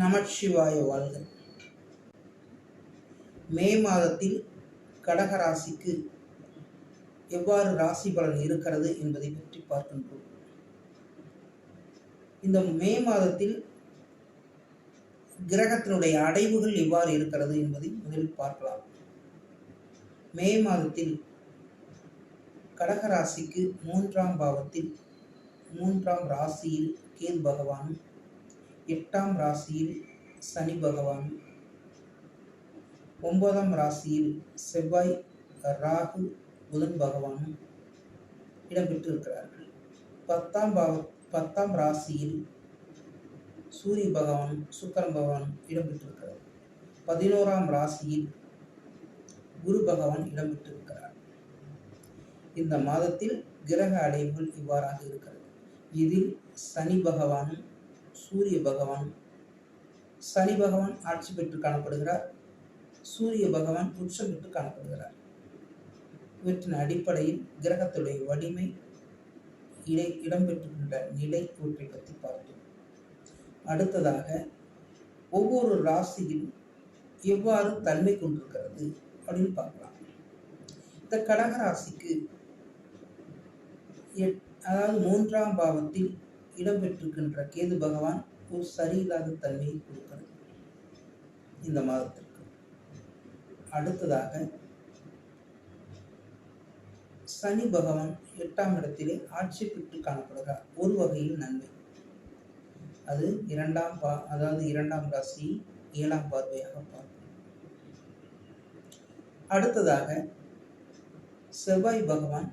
நமச்சிவாய வாழ்க. மே மாதத்தில் கடகராசிக்கு எவ்வாறு ராசி பலன் இருக்கிறது என்பதை பற்றி பார்க்கின்றோம். இந்த மே மாதத்தில் கிரகத்தினுடைய அடைவுகள் எவ்வாறு இருக்கிறது என்பதை முதலில் பார்க்கலாம். மே மாதத்தில் கடகராசிக்கு மூன்றாம் பாவத்தில் மூன்றாம் ராசியில் கேது பகவானும் எட்டாம் ராசியில் சனி பகவான். ஒன்பதாம் ராசியில் செவ்வாய் ராகு புதன் பகவானும் இடம்பெற்றிருக்கிறார்கள். பத்தாம் பாவ பத்தாம் ராசியில் சூரிய பகவானும் சுக்கரன் பகவானும் இடம்பெற்றிருக்கிறார். பதினோராம் ராசியில் குரு பகவான் இடம்பெற்றிருக்கிறார். இந்த மாதத்தில் கிரக அடைவுகள் இவ்வாறாக இருக்கிறது. இதில் சனி பகவானும் சூரிய பகவான் சனி பகவான் ஆட்சி பெற்று காணப்படுகிறார். சூரிய பகவான் உச்சம் பெற்று காணப்படுகிறார். இவற்றின் அடிப்படையில் கிரகத்துடைய வலிமை இடை இடம்பெற்றுகின்ற நிலை இவற்றை பற்றி பார்த்தோம். அடுத்ததாக ஒவ்வொரு ராசியில் எவ்வாறு தன்மை கொண்டிருக்கிறது அப்படின்னு பார்க்கலாம். இந்த கடகராசிக்கு எட்- அதாவது மூன்றாம் பாவத்தில் இடம்பெற்றிருக்கின்ற கேது பகவான் ஒரு சரியில்லாத தன்மையை கொடுக்கிறது இந்த மாதத்திற்கு. அடுத்ததாக சனி பகவான் எட்டாம் இடத்திலே ஆட்சி பெற்று காணப்படுகிறார். ஒரு வகையில் நன்மை. அது இரண்டாம் பா அதாவது இரண்டாம் ராசி ஏழாம் பார்வையாக பார்க்கும் அடுத்ததாக செவ்வாய் பகவான்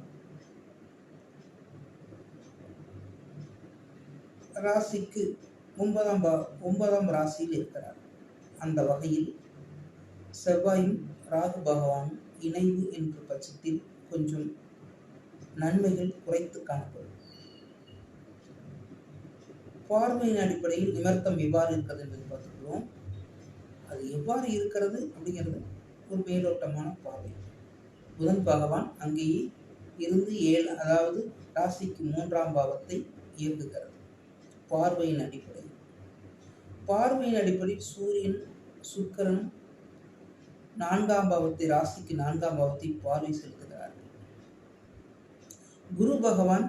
ராசிக்கு ஒன்பதாம் பா ஒன்பதாம் ராசியில் இருக்கிறார். அந்த வகையில் செவ்வாயும் ராகு பகவானும் இணைவு என்ற பட்சத்தில் கொஞ்சம் நன்மைகள் குறைத்து காணப்படும். பார்வையின் அடிப்படையில் நிமர்த்தம் எவ்வாறு இருக்கிறது என்பது பார்த்துக்கிறோம் அது எவ்வாறு இருக்கிறது அப்படிங்கிறது ஒரு மேலோட்டமான பார்வை. புதன் பகவான் அங்கேயே இருந்து ஏழு அதாவது ராசிக்கு மூன்றாம் பாவத்தை இயங்குகிறது பார்வையின் அடிப்படையில் பார்வையின் அடிப்படையில் சூரியன் சுக்கிரன் நான்காம் பாவத்தை ராசிக்கு நான்காம் பாவத்தை பார்வை செலுத்துகிறார்கள் குரு பகவான்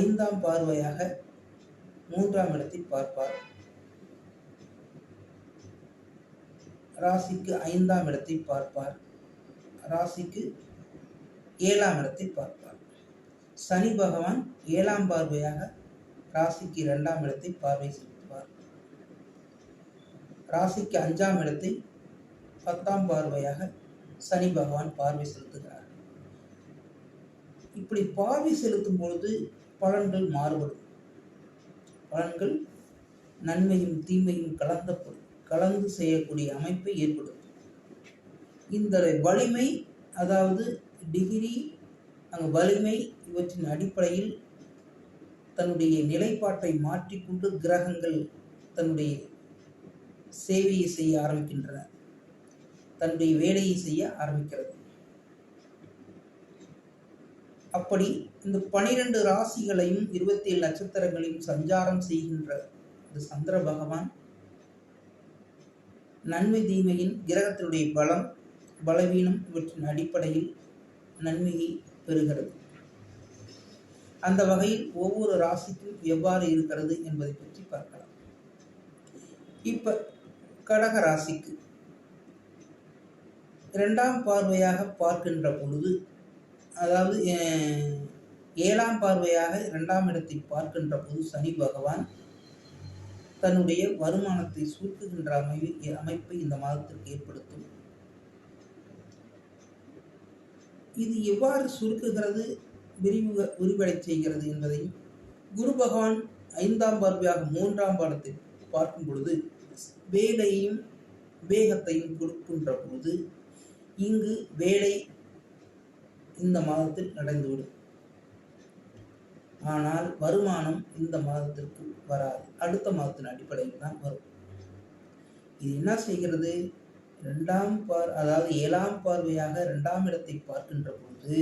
ஐந்தாம் பார்வையாக மூன்றாம் இடத்தை பார்ப்பார். ராசிக்கு ஐந்தாம் இடத்தை பார்ப்பார். ராசிக்கு ஏழாம் இடத்தை பார்ப்பார். சனி பகவான் ஏழாம் பார்வையாக ராசிக்கு இரண்டாம் இடத்தை பார்வை செலுத்துவார் ராசிக்கு அஞ்சாம் இடத்தை பத்தாம் பார்வையாக சனி பகவான் பார்வை செலுத்துகிறார். இப்படி பார்வை செலுத்தும் பொழுது பலன்கள் மாறுபடும். பலன்கள் நன்மையும் தீமையும் கலந்த கலந்து செய்யக்கூடிய அமைப்பை ஏற்படும். இந்த வலிமை அதாவது டிகிரி அங்கு வலிமை இவற்றின் அடிப்படையில் தன்னுடைய நிலைப்பாட்டை மாற்றிக்கொண்டு கிரகங்கள் தன்னுடைய சேவையை செய்ய ஆரம்பிக்கின்றன. தன்னுடைய வேலையை செய்ய ஆரம்பிக்கிறது. அப்படி இந்த பனிரெண்டு ராசிகளையும் இருபத்தி ஏழு நட்சத்திரங்களையும் சஞ்சாரம் செய்கின்ற இந்த சந்திர பகவான் நன்மை தீமையின் கிரகத்தினுடைய பலம் பலவீனம் இவற்றின் அடிப்படையில் நன்மையை பெறுகிறது. அந்த வகையில் ஒவ்வொரு ராசிக்கும் எவ்வாறு இருக்கிறது என்பதை பற்றி பார்க்கலாம். இப்ப கடக ராசிக்கு இரண்டாம் பார்வையாக பார்க்கின்ற பொழுது அதாவது ஏழாம் பார்வையாக இரண்டாம் இடத்தை பார்க்கின்ற போது சனி பகவான் தன்னுடைய வருமானத்தை சுருக்குகின்ற அமைவை அமைப்பை இந்த மாதத்திற்கு ஏற்படுத்தும். இது எவ்வாறு சுருக்குகிறது விரிவு விரிவடை செய்கிறது என்பதையும் குரு பகவான் ஐந்தாம் பார்வையாக மூன்றாம் பாடத்தில் பார்க்கும் பொழுது வேலையையும் வேகத்தையும் கொடுக்கின்ற பொழுது இங்கு வேலை இந்த மாதத்தில் நடந்துவிடும். ஆனால் வருமானம் இந்த மாதத்திற்கு வராது. அடுத்த மாதத்தின் அடிப்படையில் தான் வரும். இது என்ன செய்கிறது? இரண்டாம் பார் அதாவது ஏழாம் பார்வையாக இரண்டாம் இடத்தை பார்க்கின்ற பொழுது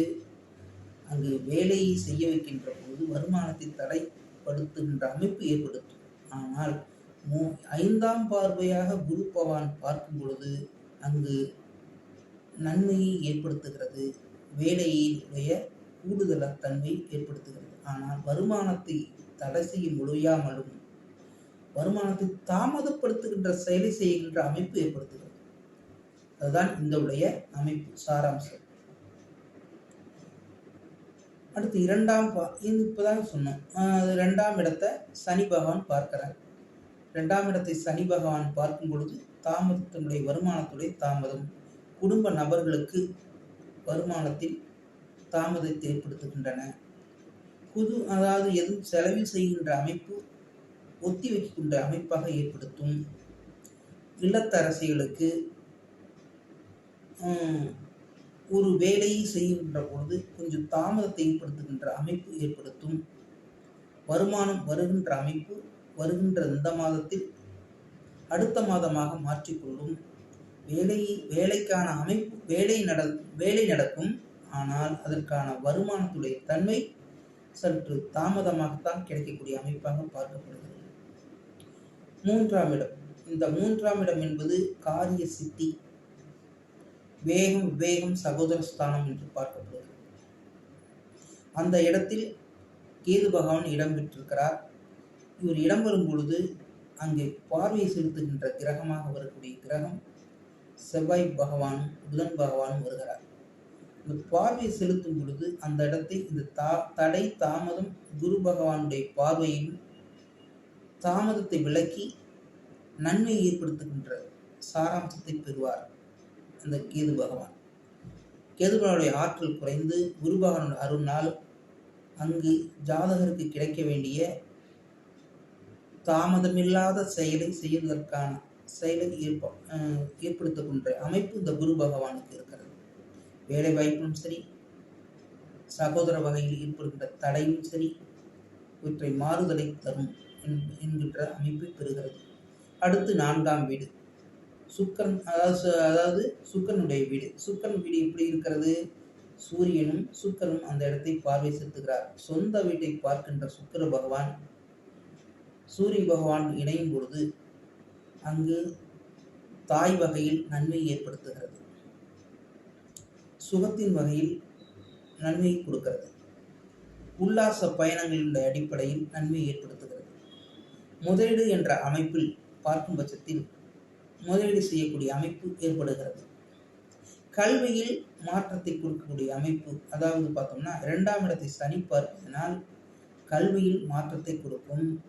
அங்கு வேலையை செய்ய வைக்கின்ற பொழுது வருமானத்தை தடைப்படுத்துகின்ற அமைப்பு ஏற்படுத்தும். ஆனால் மூ- ஐந்தாம் பார்வையாக குரு பவான் பார்க்கும் பொழுது அங்கு நன்மையை ஏற்படுத்துகிறது. வேலையினுடைய கூடுதல தன்மை ஏற்படுத்துகிறது. ஆனால் வருமானத்தை தடை செய்ய முடியாமலும் வருமானத்தை தாமதப்படுத்துகின்ற செயலை செய்கின்ற அமைப்பு ஏற்படுத்துகிறது. அதுதான் இந்த உடைய அமைப்பு சாராம்சம். அடுத்து இரண்டாம் பா இது இப்போதான் சொன்னோம். அது ரெண்டாம் இடத்தை சனி பகவான் பார்க்கிறார். ரெண்டாம் இடத்தை சனி பகவான் பார்க்கும் பொழுது தாமதத்தினுடைய வருமானத்துடைய தாமதம் குடும்ப நபர்களுக்கு வருமானத்தில் தாமதத்தை ஏற்படுத்துகின்றன. புது அதாவது எதுவும் செலவில் செய்கின்ற அமைப்பு ஒத்தி வைக்கின்ற அமைப்பாக ஏற்படுத்தும். இல்லத்தரசிகளுக்கு ஒரு வேலையை செய்கின்ற பொழுது கொஞ்சம் தாமதத்தை ஏற்படுத்துகின்ற அமைப்பு ஏற்படுத்தும். வருமானம் வருகின்ற அமைப்பு வருகின்ற இந்த மாதத்தில் அடுத்த மாதமாக மாற்றிக்கொள்ளும். வேலை வேலைக்கான அமைப்பு வேலை நட வேலை நடக்கும். ஆனால் அதற்கான வருமானத்துடைய தன்மை சற்று தாமதமாகத்தான் கிடைக்கக்கூடிய அமைப்பாக பார்க்கப்படுகிறது. மூன்றாம் இடம். இந்த மூன்றாம் இடம் என்பது காரிய சித்தி வேகம் விவேகம் சகோதர ஸ்தானம் என்று பார்க்கப்படுகிறது. அந்த இடத்தில் கேது பகவான் இடம் பெற்றிருக்கிறார். இவர் இடம் வரும் பொழுது அங்கே பார்வை செலுத்துகின்ற கிரகமாக வரக்கூடிய கிரகம் செவ்வாய் பகவானும் புதன் பகவானும் வருகிறார். இந்த பார்வை செலுத்தும் பொழுது அந்த இடத்தை இந்த தா தடை தாமதம் குரு பகவானுடைய பார்வையில் தாமதத்தை விளக்கி நன்மை ஏற்படுத்துகின்ற சாராம்சத்தை பெறுவார். அந்த கேது பகவான். கேது பகவானுடைய ஆற்றல் குறைந்து குரு பகவானுடைய அருள்னால் அங்கு ஜாதகருக்கு கிடைக்க வேண்டிய தாமதமில்லாத செயலை செய்வதற்கான செயலை ஏற்ப அஹ் ஏற்படுத்துகின்ற அமைப்பு இந்த குரு பகவானுக்கு இருக்கிறது. வேலை வாய்ப்பும் சரி சகோதர வகையில் ஏற்படுகின்ற தடையும் சரி இவற்றை மாறுதலை தரும் என்- என்கின்ற அமைப்பை பெறுகிறது. அடுத்து நான்காம் வீடு. சுக்கரன் அதாவது சு- அதாவது சுக்கரனுடைய வீடு. சுக்கரன் வீடு எப்படி இருக்கிறது? சூரியனும் சுக்கரனும் அந்த இடத்தை பார்வை செலுத்துகிறார். சொந்த வீட்டை பார்க்கின்ற சுக்கர பகவான் சூரிய பகவான் இணையும் பொழுது அங்கு தாய் வகையில் நன்மை ஏற்படுத்துகிறது. சுகத்தின் வகையில் நன்மை கொடுக்கிறது. உல்லாச பயணங்களின் அடிப்படையில் நன்மை ஏற்படுத்துகிறது. முதலீடு என்ற அமைப்பில் பார்க்கும் பட்சத்தில் முதலீடு செய்யக்கூடிய அமைப்பு ஏற்படுகிறது. கல்வியில் மாற்றத்தை கொடுக்கக்கூடிய அமைப்பு அதாவது பார்த்தோம்னா இரண்டாம் இடத்தை சனி பார்ப்பதனால் கல்வியில் மாற்றத்தை கொடுக்கும்.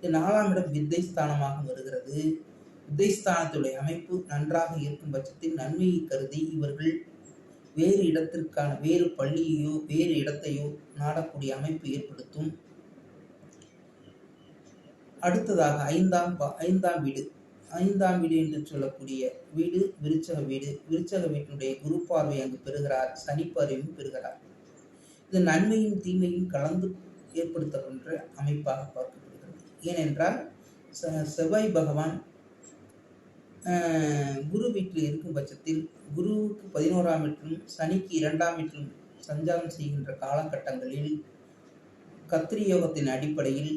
இது நாலாம் இடம் வித்தை ஸ்தானமாக வருகிறது. வித்தை ஸ்தானத்துடைய அமைப்பு நன்றாக இருக்கும் பட்சத்தில் நன்மையை கருதி இவர்கள் வேறு இடத்திற்கான வேறு பள்ளியையோ வேறு இடத்தையோ நாடக்கூடிய அமைப்பு ஏற்படுத்தும். அடுத்ததாக ஐந்தாம் பா- ஐந்தாம் வீடு. ஐந்தாம் வீடு என்று சொல்லக்கூடிய வீடு விருச்சக வீடு. விருச்சக வீட்டினுடைய குரு பார்வை அங்கு பெறுகிறார். சனி பார்வையும் பெறுகிறார். இது நன்மையும் தீமையும் கலந்து ஏற்படுத்தப்படுகின்ற அமைப்பாக பார்க்கப்படுகிறது. ஏனென்றால் செவ்வாய் பகவான் குரு வீட்டில் இருக்கும் பட்சத்தில் குருவுக்கு பதினோராம் வீட்டிலும் சனிக்கு இரண்டாம் வீட்டிலும் சஞ்சாரம் செய்கின்ற காலகட்டங்களில் கத்திரி யோகத்தின் அடிப்படையில்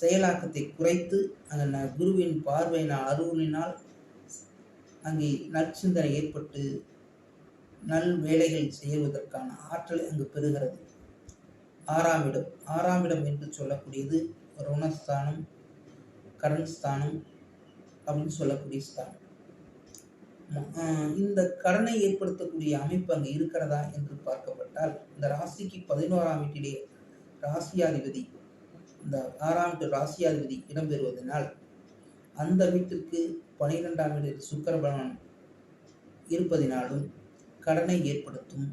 செயலாக்கத்தை குறைத்து அந்த ந- குருவின் பார்வையினால் அருளினால் அங்கே நற்சிந்தனை ஏற்பட்டு நல் வேலைகள் செய்வதற்கான ஆற்றலை அங்கு பெறுகிறது. ஆறாம் இடம் ஆறாம் இடம் என்று சொல்லக்கூடியது ருணஸ்தானம் கரண் ஸ்தானம் அப்படின்னு சொல்லக்கூடிய ஸ்தானம். இந்த கடனை ஏற்படுத்தக்கூடிய அமைப்பு அங்கே இருக்கிறதா என்று பார்க்கப்பட்டால் இந்த ராசிக்கு பதினோராம் வீட்டிலே ராசியாதிபதி இந்த ஆறாம் ராசியாதிபதி இடம்பெறுவதனால் அந்த வீட்டிற்கு பனிரெண்டாம் வீடு சுக்கிர இருப்பதினாலும் கடனை ஏற்படுத்தும்.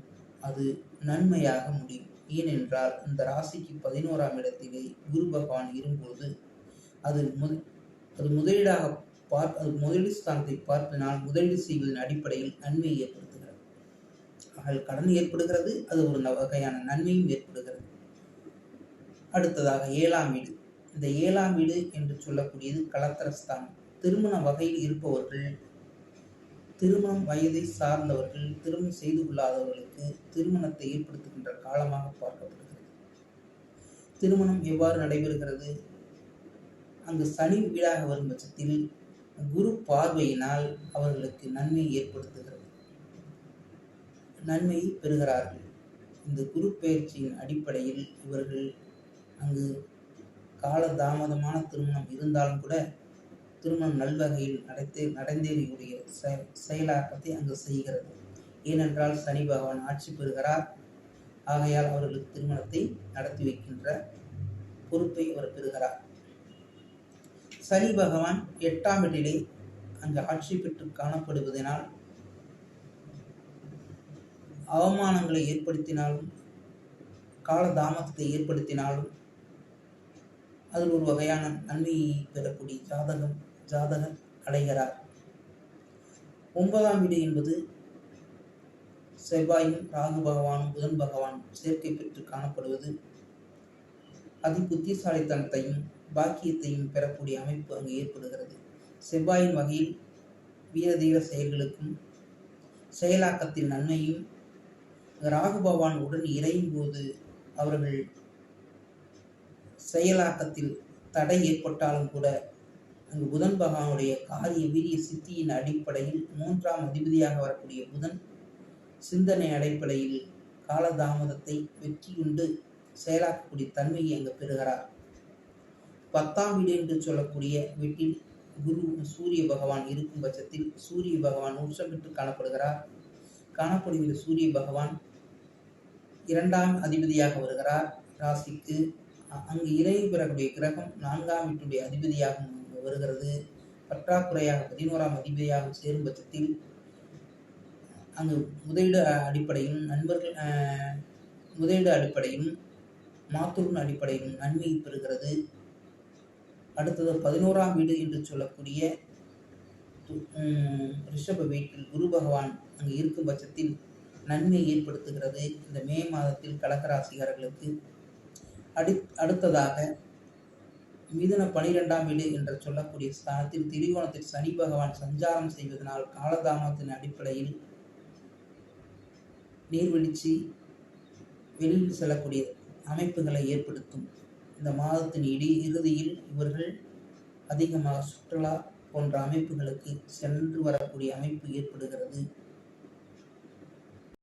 அது நன்மையாக முடியும். ஏனென்றால் இந்த ராசிக்கு பதினோராம் இடத்திலே குரு பகவான் இரும்போது அது முத அது முதலீடாக பார் அது முதலீடு ஸ்தானத்தை பார்ப்பதனால் முதலீடு செய்வதன் அடிப்படையில் நன்மை ஏற்படுத்துகிறது. ஆனால் கடன் ஏற்படுகிறது. அது ஒரு வகையான நன்மையும் ஏற்படுகிறது. அடுத்ததாக ஏழாம் வீடு. இந்த ஏழாம் வீடு என்று சொல்லக்கூடியது கலத்திரஸ்தானம் திருமண வகையில் இருப்பவர்கள் திருமணம் வயதை சார்ந்தவர்கள் திருமணம் செய்து கொள்ளாதவர்களுக்கு திருமணத்தை ஏற்படுத்துகின்ற காலமாக பார்க்கப்படுகிறது. திருமணம் எவ்வாறு நடைபெறுகிறது? அங்கு சனி வீடாக வரும் பட்சத்தில் குரு பார்வையினால் அவர்களுக்கு நன்மை ஏற்படுத்துகிறது. நன்மையை பெறுகிறார்கள். இந்த குரு பயிற்சியின் அடிப்படையில் இவர்கள் அங்கு கால தாமதமான திருமணம் இருந்தாலும் கூட திருமணம் நல்வகையில் நடத்தே நடந்தேறியுடைய செயலாக்கத்தை அங்கு செய்கிறது. ஏனென்றால் சனி பகவான் ஆட்சி பெறுகிறார். ஆகையால் அவர்களுக்கு திருமணத்தை நடத்தி வைக்கின்ற பொறுப்பை அவர் பெறுகிறார். சனி பகவான் எட்டாம் இடத்திலே அங்கு ஆட்சி பெற்று காணப்படுவதனால் அவமானங்களை ஏற்படுத்தினாலும் காலதாமதத்தை ஏற்படுத்தினாலும் அதில் ஒரு வகையான நன்மையை பெறக்கூடிய ஜாதகம் ஜாதகர் அடைகிறார் ஒன்பதாம் வீடு என்பது செவ்வாயும் ராகு பகவானும் புதன் பகவானும் சேர்க்கை பெற்று காணப்படுவது. அதி புத்திசாலித்தனத்தையும் பாக்கியத்தையும் பெறக்கூடிய அமைப்பு அங்கு ஏற்படுகிறது. செவ்வாயின் வகையில் வீரதீர செயல்களுக்கும் செயலாக்கத்தின் நன்மையும் ராகு பகவான் உடன் இறையும் போது அவர்கள் செயலாக்கத்தில் தடை ஏற்பட்டாலும் கூட அங்கு புதன் பகவானுடைய காரிய வீரிய சித்தியின் அடிப்படையில் மூன்றாம் அதிபதியாக வரக்கூடிய புதன் சிந்தனை அடிப்படையில் காலதாமதத்தை வெற்றியுண்டு செயலாக்கக்கூடிய தன்மையை அங்கு பெறுகிறார். பத்தாம் வீடு என்று சொல்லக்கூடிய வீட்டில் குரு சூரிய பகவான் இருக்கும் பட்சத்தில் சூரிய பகவான் உச்சம் பெற்று காணப்படுகிறார். காணப்படுகிற சூரிய பகவான் இரண்டாம் அதிபதியாக வருகிறார். ராசிக்கு அங்கு இறைவு பெறக்கூடிய கிரகம் நான்காம் வீட்டுடைய அதிபதியாக வருகிறது. பற்றாக்குறையாக பதினோராம் அதிபதியாக சேரும் பட்சத்தில் அங்கு முதலீடு அடிப்படையும் அடிப்படையிலும் நண்பர்கள் முதலீடு அடிப்படையும் மாத்தூரின் அடிப்படையும் நன்மை பெறுகிறது. அடுத்தது பதினோராம் வீடு என்று சொல்லக்கூடிய உம், ரிஷப வீட்டில் குரு பகவான் அங்கு இருக்கும் பட்சத்தில் நன்மை ஏற்படுத்துகிறது. இந்த மே மாதத்தில் கடகராசிகாரர்களுக்கு அடி அடுத்ததாக மிதுன பனிரெண்டாம் வீடு என்று சொல்லக்கூடிய ஸ்தானத்தில் திரிகோணத்தில் சனி பகவான் சஞ்சாரம் செய்வதனால் காலதாமத்தின் அடிப்படையில் நீர்வீழ்ச்சி வெளியில் செல்லக்கூடிய அமைப்புகளை ஏற்படுத்தும். இந்த மாதத்தின் இடி இறுதியில் இவர்கள் அதிகமாக சுற்றுலா போன்ற அமைப்புகளுக்கு சென்று வரக்கூடிய அமைப்பு ஏற்படுகிறது.